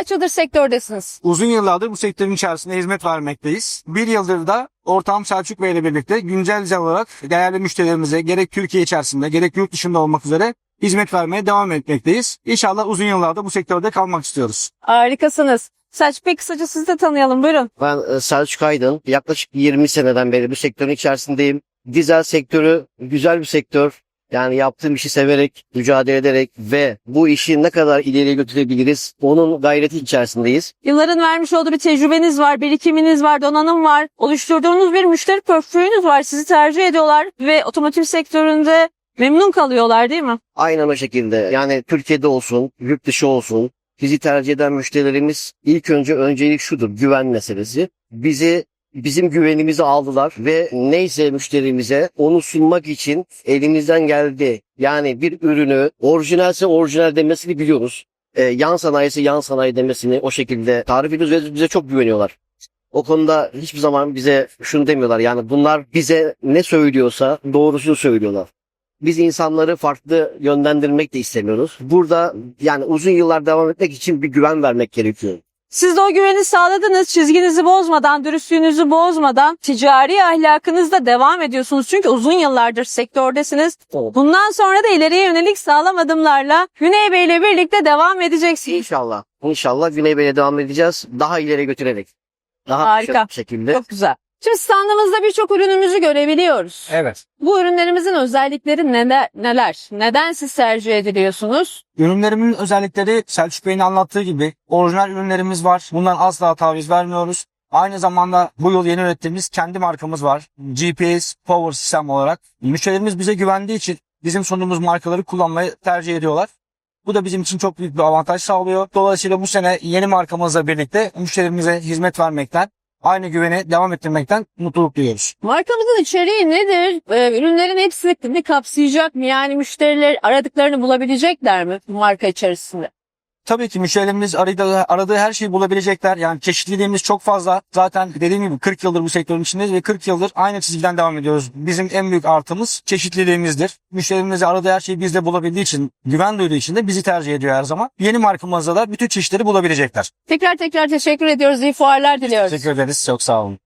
Kaç yıldır sektördesiniz? Uzun yıllardır bu sektörün içerisinde hizmet vermekteyiz. Bir yıldır da ortağım Selçuk Bey ile birlikte güncel olarak değerli müşterilerimize gerek Türkiye içerisinde gerek yurt dışında olmak üzere hizmet vermeye devam etmekteyiz. İnşallah uzun yıllarda bu sektörde kalmak istiyoruz. Harikasınız. Selçuk Bey kısaca sizi de tanıyalım. Buyurun. Ben e, Selçuk Aydın. Yaklaşık 20 seneden beri bu sektörün içerisindeyim. Dizel sektörü güzel bir sektör. Yani yaptığım işi severek, mücadele ederek ve bu işi ne kadar ileriye götürebiliriz onun gayreti içerisindeyiz. Yılların vermiş olduğu bir tecrübeniz var, birikiminiz var, donanım var. Oluşturduğunuz bir müşteri portföyünüz var. Sizi tercih ediyorlar ve otomotiv sektöründe memnun kalıyorlar değil mi? Aynen o şekilde. Yani Türkiye'de olsun, yurt dışı olsun. Bizi tercih eden müşterilerimiz ilk önce öncelik şudur. Güven meselesi. Bizi bizim güvenimizi aldılar ve neyse müşterimize onu sunmak için elimizden geldi. Yani bir ürünü orijinalse orijinal demesini biliyoruz. Ee, yan sanayisi yan sanayi demesini o şekilde tarif ediyoruz ve bize çok güveniyorlar. O konuda hiçbir zaman bize şunu demiyorlar. Yani bunlar bize ne söylüyorsa doğrusunu söylüyorlar. Biz insanları farklı yönlendirmek de istemiyoruz. Burada yani uzun yıllar devam etmek için bir güven vermek gerekiyor. Siz de o güveni sağladınız. Çizginizi bozmadan, dürüstlüğünüzü bozmadan, ticari ahlakınızda devam ediyorsunuz. Çünkü uzun yıllardır sektördesiniz. Bundan sonra da ileriye yönelik sağlam adımlarla Güney Bey ile birlikte devam edeceksiniz. İnşallah. İnşallah Güney Bey'le devam edeceğiz. Daha ileri götürerek. Daha Harika. bir şekilde. Çok güzel. Şimdi standımızda birçok ürünümüzü görebiliyoruz. Evet. Bu ürünlerimizin özellikleri neler? neler? Neden siz tercih ediliyorsunuz? Ürünlerimin özellikleri Selçuk Bey'in anlattığı gibi orijinal ürünlerimiz var. Bundan asla taviz vermiyoruz. Aynı zamanda bu yıl yeni ürettiğimiz kendi markamız var. GPS Power System olarak. Müşterilerimiz bize güvendiği için bizim sunduğumuz markaları kullanmayı tercih ediyorlar. Bu da bizim için çok büyük bir avantaj sağlıyor. Dolayısıyla bu sene yeni markamızla birlikte müşterimize hizmet vermekten, aynı güveni devam ettirmekten mutluluk duyuyoruz. Markamızın içeriği nedir? Ee, ürünlerin hepsini kapsayacak mı? Yani müşteriler aradıklarını bulabilecekler mi marka içerisinde? Tabii ki müşterilerimiz aradığı, aradığı her şeyi bulabilecekler. Yani çeşitliliğimiz çok fazla. Zaten dediğim gibi 40 yıldır bu sektörün içindeyiz ve 40 yıldır aynı çizgiden devam ediyoruz. Bizim en büyük artımız çeşitliliğimizdir. Müşterimiz aradığı her şeyi bizde bulabildiği için, güven duyduğu için de bizi tercih ediyor her zaman. Yeni markamızda da bütün çeşitleri bulabilecekler. Tekrar tekrar teşekkür ediyoruz. İyi fuarlar diliyoruz. Teşekkür ederiz. Çok sağ olun.